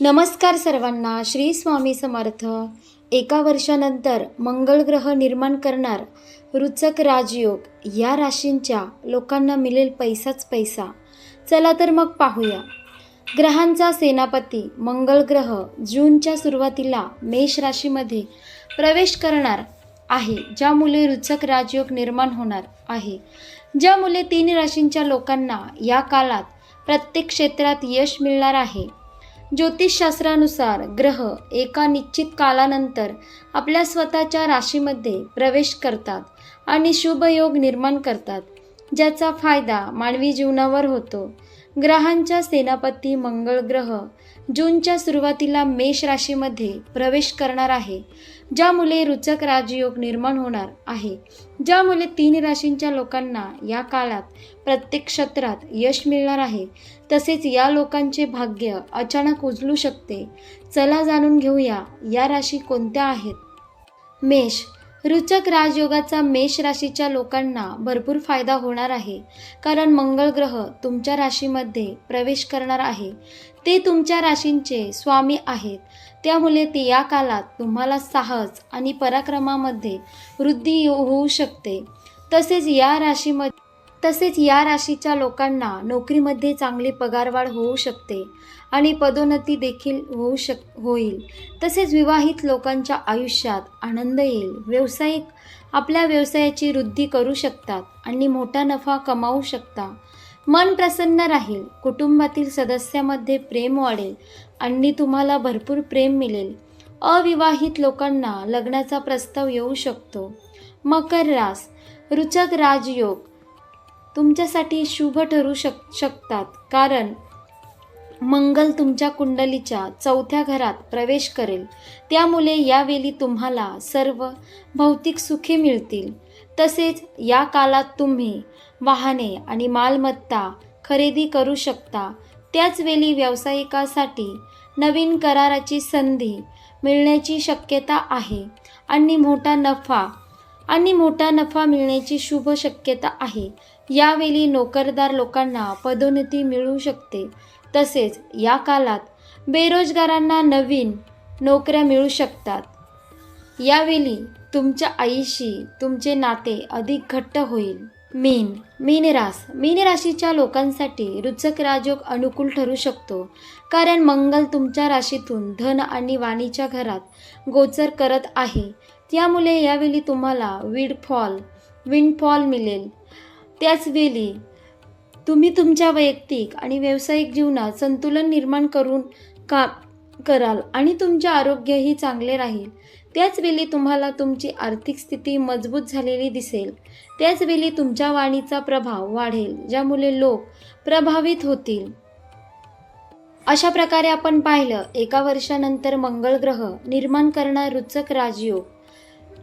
नमस्कार सर्वांना श्री स्वामी समर्थ. एका वर्षानंतर मंगळ ग्रह निर्माण करणार रुचक राजयोग या राशींच्या लोकांना मिळेल पैसाच पैसा. चला तर मग पाहूया. ग्रहांचा सेनापती मंगळ ग्रह जूनच्या सुरुवातीला मेष राशीमध्ये प्रवेश करणार आहे ज्यामुळे रुचक राजयोग निर्माण होणार आहे. ज्यामुळे तीन राशींच्या लोकांना या काळात प्रत्येक क्षेत्रात यश मिळणार आहे. ज्योतिषशास्त्रानुसार ग्रह एका निश्चित कालानंतर आपल्या स्वतःच्या राशीमध्ये प्रवेश करतात आणि शुभयोग निर्माण करतात ज्याचा फायदा मानवी जीवनावर होतो. ग्रहांच्या सेनापती मंगळ ग्रह जूनच्या सुरुवातीला मेष राशीमध्ये प्रवेश करणार आहे ज्यामुळे रुचक राजयोग निर्माण होणार आहे ज्यामुळे तीन राशींच्या लोकांना या काळात प्रत्येक क्षेत्रात यश मिळणार आहे. तसेच या लोकांचे भाग्य अचानक उजलू शकते. चला जाणून घेऊया या राशी कोणत्या आहेत. मेष रुचक राजयोगाचा मेष राशीच्या लोकांना भरपूर फायदा होणार आहे. कारण मंगळ ग्रह तुमच्या राशीमध्ये प्रवेश करणार आहे. ते तुमच्या राशींचे स्वामी आहेत. त्यामुळे ते या कालात तुम्हाला साहस आणि पराक्रमामध्ये वृद्धी होऊ शकते. तसेच या राशीमध्ये तसेच या राशीच्या लोकांना नोकरीमध्ये चांगली पगारवाढ होऊ शकते आणि पदोन्नती देखील होऊ शक होईल. तसेच विवाहित लोकांच्या आयुष्यात आनंद येईल. व्यावसायिक आपल्या व्यवसायाची वृद्धी करू शकतात आणि मोठा नफा कमावू शकता. मन प्रसन्न राहील. कुटुंबातील सदस्यामध्ये प्रेम वाढेल आणि तुम्हाला भरपूर प्रेम मिळेल. अविवाहित लोकांना लग्नाचा प्रस्ताव येऊ शकतो. मकर रास रुचक राजयोग तुमच्यासाठी शुभ ठरू शक शकतात. कारण मंगल तुमच्या कुंडलीच्या चौथ्या घरात प्रवेश करेल. त्यामुळे यावेळी तुम्हाला सर्व भौतिक सुखे मिळतील. तसेच या काळात तुम्ही वाहने आणि मालमत्ता खरेदी करू शकता. त्याचवेळी व्यावसायिकासाठी नवीन कराराची संधी मिळण्याची शक्यता आहे. आणि मोठा नफा आणि मोठा नफा मिळण्याची शुभ शक्यता आहे. यावेळी नोकरदार लोकांना पदोन्नती मिळू शकते. तसेच या काळात बेरोजगारांना नवीन नोकऱ्या मिळू शकतात. यावेळी तुमच्या आईशी तुमचे नाते अधिक घट्ट होईल. मीन मीनरास मीन राशीच्या लोकांसाठी रुचक राजयोग अनुकूल ठरू शकतो. कारण मंगल तुमच्या राशीतून धन आणि वाणीच्या घरात गोचर करत आहे. त्यामुळे यावेळी तुम्हाला विडफॉल विंडफॉल मिळेल. त्याचवेळी तुम्ही तुमच्या वैयक्तिक आणि व्यावसायिक जीवनात संतुलन निर्माण करून का कराल आणि तुमचे आरोग्यही चांगले राहील. त्याचवेळी तुम्हाला तुमची आर्थिक स्थिती मजबूत झालेली दिसेल. त्याचवेळी तुमच्या वाणीचा प्रभाव वाढेल ज्यामुळे लोक प्रभावित होतील. अशा प्रकारे आपण पाहिलं एका वर्षानंतर मंगळ ग्रह निर्माण करणार रुचक राजयोग